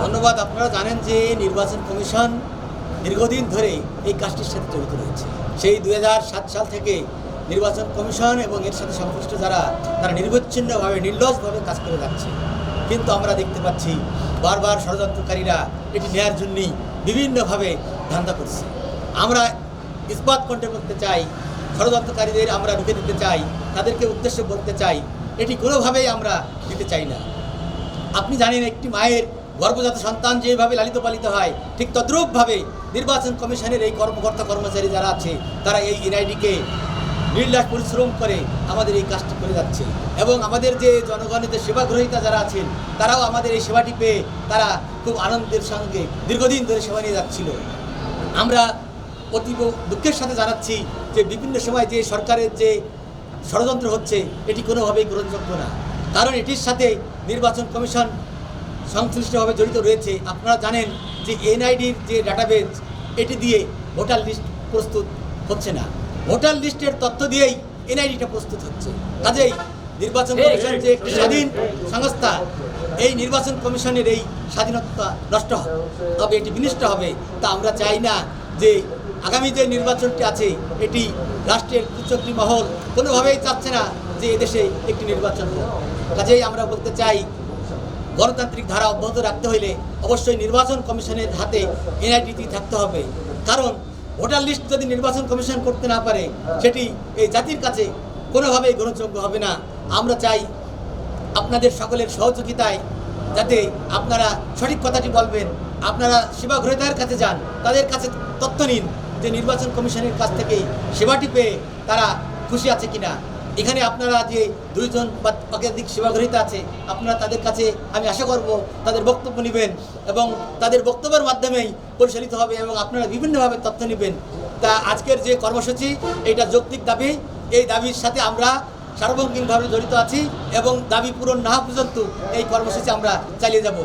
ধন্যবাদ, আপনারা জানেন যে নির্বাচন কমিশন দীর্ঘদিন ধরে এই কাজটির সাথে জড়িত রয়েছে। সেই দু হাজার সাত সাল থেকে নির্বাচন কমিশন এবং এর সাথে সংশ্লিষ্ট যারা, তারা নির্বিচ্ছিন্নভাবে নির্লজভাবে কাজ করে যাচ্ছে। কিন্তু আমরা দেখতে পাচ্ছি, বারবার ষড়যন্ত্রকারীরা এটি নেয়ার জন্যই বিভিন্নভাবে ধান্দা করছে। আমরা ইস্পাত কণ্ঠে বলতে চাই, ষড়যন্ত্রকারীদের আমরা রুখে দিতে চাই, তাদেরকে উদ্দেশ্য বলতে চাই, এটি কোনোভাবেই আমরা দিতে চাই না। আপনি জানেন একটি মায়ের গর্ভজাত সন্তান যেভাবে লালিত পালিত হয়, ঠিক তদ্রূপভাবে নির্বাচন কমিশনের এই কর্মকর্তা কর্মচারী যারা আছে, তারা এই এনআইডিকে নির্লাস পরিশ্রম করে আমাদের এই কাজটি করে যাচ্ছে। এবং আমাদের যে জনগণের যে সেবা গ্রহীতা যারা আছেন, তারাও আমাদের এই সেবাটি পেয়ে তারা খুব আনন্দের সঙ্গে দীর্ঘদিন ধরে সেবা নিয়ে যাচ্ছিল। আমরা অতীব দুঃখের সাথে জানাচ্ছি যে বিভিন্ন সময় যে সরকারের যে ষড়যন্ত্র হচ্ছে, এটি কোনোভাবেই গ্রহণযোগ্য না। কারণ এটির সাথে নির্বাচন কমিশন সংশ্লিষ্টভাবে জড়িত রয়েছে আপনারা জানেন যে এনআইডির যে ডাটাবেজ এটি দিয়ে ভোটার লিস্ট প্রস্তুত হচ্ছে না। ভোটার লিস্টের তথ্য দিয়েই এনআইডিটা প্রস্তুত হচ্ছে। কাজেই নির্বাচন কমিশন যে একটি স্বাধীন সংস্থা এই নির্বাচন কমিশনের এই স্বাধীনতা নষ্ট হবে তবে এটি বিনষ্ট হবে তা আমরা চাই না যে আগামী যে নির্বাচনটি আছে এটি রাষ্ট্রের কুচক্রী মহল কোনোভাবেই চাচ্ছে না যে এদেশে একটি নির্বাচন হোক। কাজেই আমরা বলতে চাই গণতান্ত্রিক ধারা অব্যাহত রাখতে হইলে অবশ্যই নির্বাচন কমিশনের হাতে এনআইডিটি থাকতে হবে। কারণ ভোটার লিস্ট যদি নির্বাচন কমিশন করতে না পারে, সেটি এই জাতির কাছে কোনোভাবেই গ্রহণযোগ্য হবে না। আমরা চাই আপনাদের সকলের সহযোগিতায় যাতে আপনারা সঠিক কথাটি বলবেন, আপনারা সেবা গ্রহীতার কাছে যান, তাদের কাছে তথ্য নিন যে নির্বাচন কমিশনের কাছ থেকে সেবাটি পেয়ে তারা খুশি আছে কিনা। এখানে আপনারা যে দুইজন বা একাধিক সেবাগ্রহীতা আছে, আপনারা তাদের কাছে আমি আশা করব তাদের বক্তব্য নেবেন এবং তাদের বক্তব্যের মাধ্যমেই পরিচালিত হবে এবং আপনারা বিভিন্নভাবে তথ্য নেবেন। তা আজকের যে কর্মসূচি, এটা যৌক্তিক দাবি। এই দাবির সাথে আমরা সার্বঙ্গীনভাবে জড়িত আছি এবং দাবি পূরণ না পর্যন্ত এই কর্মসূচি আমরা চালিয়ে যাব।